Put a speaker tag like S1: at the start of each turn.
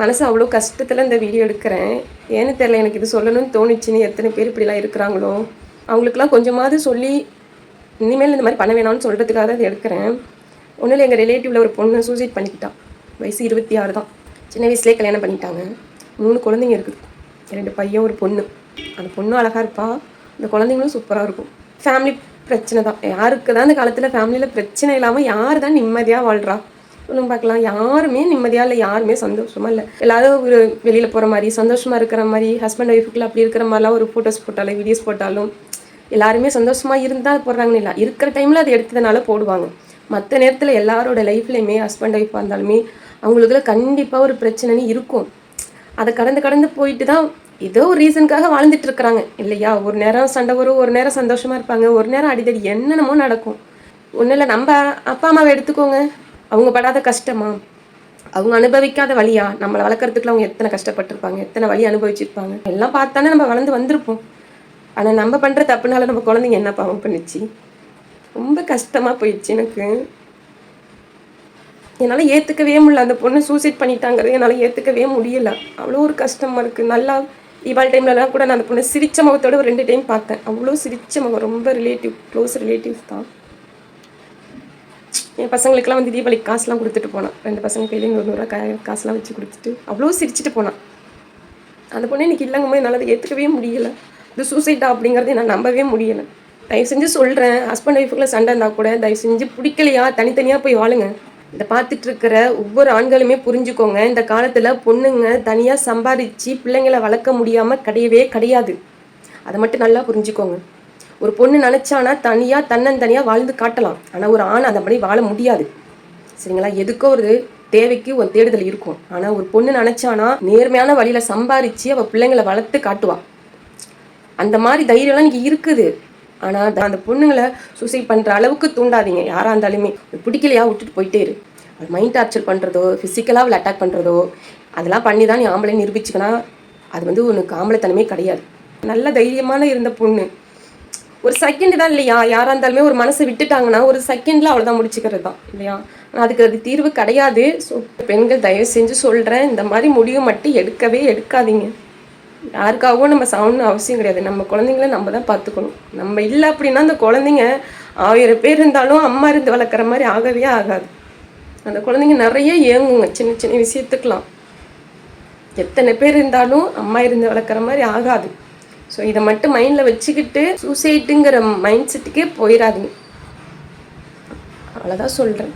S1: மனசு அவ்வளோ கஷ்டத்தில் இந்த வீடியோ எடுக்கிறேன். ஏன்னு தெரியல எனக்கு இது சொல்லணும்னு தோணுச்சுன்னு எத்தனை பேர் இப்படிலாம் இருக்கிறாங்களோ? அவங்களுக்குலாம் கொஞ்சமாவது சொல்லி இனிமேல் இந்த மாதிரி பண்ண வேணாம்னு சொல்கிறதுக்காக தான் இது எடுக்கிறேன். ஒன்றும் இல்லை எங்கள் ரிலேட்டிவில் ஒரு பொண்ணு சூசைட் பண்ணிக்கிட்டான். வயசு இருபத்தி ஆறு தான். சின்ன வயசுலேயே கல்யாணம் பண்ணிட்டாங்க. மூணு குழந்தைங்க இருக்குது. ரெண்டு பையன் ஒரு பொண்ணு. அந்த பொண்ணும் அழகாக இருப்பா. அந்த குழந்தைங்களும் சூப்பராக இருக்கும். ஃபேமிலி பிரச்சனை தான். யாருக்கு தான் இந்த காலத்தில் ஃபேமிலியில் பிரச்சனை இல்லாமல் யார் தான் நிம்மதியாக வாழ்கிறா சொல்லுங்க பார்க்கலாம். யாருமே நிம்மதியாக இல்லை யாருமே சந்தோஷமாக இல்லை. எல்லாரும் ஒரு வெளியில் போகிற மாதிரி சந்தோஷமாக இருக்கிற மாதிரி ஹஸ்பண்ட் ஒய்ஃபுக்குள்ள அப்படி இருக்கிற மாதிரிலாம் ஒரு ஃபோட்டோஸ் போட்டாலும் வீடியோஸ் போட்டாலும் எல்லாருமே சந்தோஷமாக இருந்தால் போடுறாங்கன்னு இல்லை. இருக்கிற டைமில் அது எடுத்ததுனால போடுவாங்க. மற்ற நேரத்தில் எல்லாரோட லைஃப்லையுமே ஹஸ்பண்ட் ஒய்ஃபாக இருந்தாலுமே அவங்களுக்குள்ள கண்டிப்பாக ஒரு பிரச்சனைன்னு இருக்கும். அதை கடந்து கடந்து போயிட்டு தான் ஏதோ ஒரு ரீசனுக்காக வாழ்ந்துட்டு இருக்கிறாங்க. இல்லையா? ஒரு நேரம் சண்டை வரும் ஒரு நேரம் சந்தோஷமாக இருப்பாங்க. ஒரு நேரம் அடிதடி என்னென்னமோ நடக்கும். ஒன்றும் இல்லை நம்ம அப்பா அம்மாவை எடுத்துக்கோங்க. அவங்க படாத கஷ்டமா? அவங்க அனுபவிக்காத வழியா? நம்மளை வளர்க்குறதுக்குள்ள அவங்க எத்தனை கஷ்டப்பட்டிருப்பாங்க? எத்தனை வழி அனுபவிச்சிருப்பாங்க? எல்லாம் பார்த்தானே நம்ம வளர்ந்து வந்திருப்போம். ஆனால் நம்ம பண்ணுற தப்புனால நம்ம குழந்தைங்க என்ன பாவம் பண்ணுச்சு? ரொம்ப கஷ்டமாக போயிடுச்சு எனக்கு. என்னால் ஏற்றுக்கவே முடியல. அந்த பொண்ணு சூசைட் பண்ணிட்டாங்கிறது என்னால் ஏற்றுக்கவே முடியல. அவ்வளோ ஒரு கஷ்டமாக இருக்குது நல்லா இவாள் டைம்லலாம் கூட நான் அந்த பொண்ணு சிரிச்ச முகத்தோட ஒரு ரெண்டு டைம் பார்த்தேன். அவ்வளோ சிரிச்ச முகம். ரொம்ப ரிலேட்டிவ் க்ளோஸ் ரிலேட்டிவ்ஸ் தான். என் பசங்களுக்கெல்லாம் வந்து தீபாவளிக்கு காசுலாம் கொடுத்துட்டு போனான். ரெண்டு பசங்க கையிலேயும் நூறு நூறுரூவா கா காசுலாம் வச்சு கொடுத்துட்டு அவ்வளோ சிரிச்சிட்டு போனான். அந்த பொண்ணு எனக்கு இல்லைங்க போது என்னால் அதை ஏற்றுக்கவே முடியலை. இது சூசைட்டா அப்படிங்கிறத நான் நம்பவே முடியலை. தயவு செஞ்சு சொல்கிறேன் ஹஸ்பண்ட் ஒய்ஃபுக்குள்ள சண்டை இருந்தால் கூட தயவு செஞ்சு பிடிக்கலையா தனித்தனியாக போய் வாழுங்க. இதை பார்த்துட்டு இருக்கிற ஒவ்வொரு ஆண்களுமே புரிஞ்சுக்கோங்க இந்த காலத்தில் பொண்ணுங்க தனியாக சம்பாதிச்சு பிள்ளைங்களை வளர்க்க முடியாமல் கிடையவே கிடையாது. அதை மட்டும் நல்லா புரிஞ்சுக்கோங்க. ஒரு பொண்ணு நினச்சானா தனியாக தன்னந்தனியாக வாழ்ந்து காட்டலாம். ஆனால் ஒரு ஆண் அந்த மாதிரி வாழ முடியாது. சரிங்களா? எதுக்கோ ஒரு தேவைக்கு ஒரு தேடுதல் இருக்கும். ஆனால் ஒரு பொண்ணு நினச்சானா நேர்மையான வழியில் சம்பாரித்து அவள் பிள்ளைங்களை வளர்த்து காட்டுவா. அந்த மாதிரி தைரியம்லாம் இங்கே இருக்குது. ஆனால் அந்த பொண்ணுங்களை சூசைட் பண்ணுற அளவுக்கு தூண்டாதீங்க. யாராக இருந்தாலுமே. பிடிக்கலையா? விட்டுட்டு போயிட்டே இரு. அது மைண்ட் டார்ச்சர் பண்ணுறதோ ஃபிசிக்கலாக அவளை அட்டாக் பண்ணுறதோ அதெல்லாம் பண்ணி தான் நீ ஆம்பளை நிரூபிச்சுக்கனா அது வந்து உனக்கு ஆம்பளைத்தனமே கிடையாது. நல்ல தைரியமான இருந்த பொண்ணு. ஒரு செகண்ட் தான் இல்லையா? யாராக இருந்தாலுமே ஒரு மனசை விட்டுட்டாங்கன்னா ஒரு செகண்டில் அவ்வளோதான் முடிச்சுக்கிறது தான் இல்லையா? அதுக்கு அது தீர்வு கிடையாது. ஸோ பெண்கள் தயவு செஞ்சு சொல்கிறேன் இந்த மாதிரி முடிவு மட்டும் எடுக்கவே எடுக்காதீங்க. யாருக்காகவும் நம்ம சாகணும்னு அவசியம் கிடையாது. நம்ம குழந்தைங்கள நம்ம தான் பார்த்துக்கணும். நம்ம இல்லை அப்படின்னா அந்த குழந்தைங்க ஆயிரம் பேர் இருந்தாலும் அம்மா இருந்து வளர்க்குற மாதிரி ஆகவே ஆகாது. அந்த குழந்தைங்க நிறைய ஏங்குங்க சின்ன சின்ன விஷயத்துக்கெலாம் எத்தனை பேர் இருந்தாலும் அம்மா இருந்து வளர்க்குற மாதிரி ஆகாது. ஸோ இதை மட்டும் மைண்டில் வச்சுக்கிட்டு சூசைட்டுங்கிற மைண்ட் செட்டுக்கே போயிடாதீங்க அவ்வளோதான் சொல்கிறேன்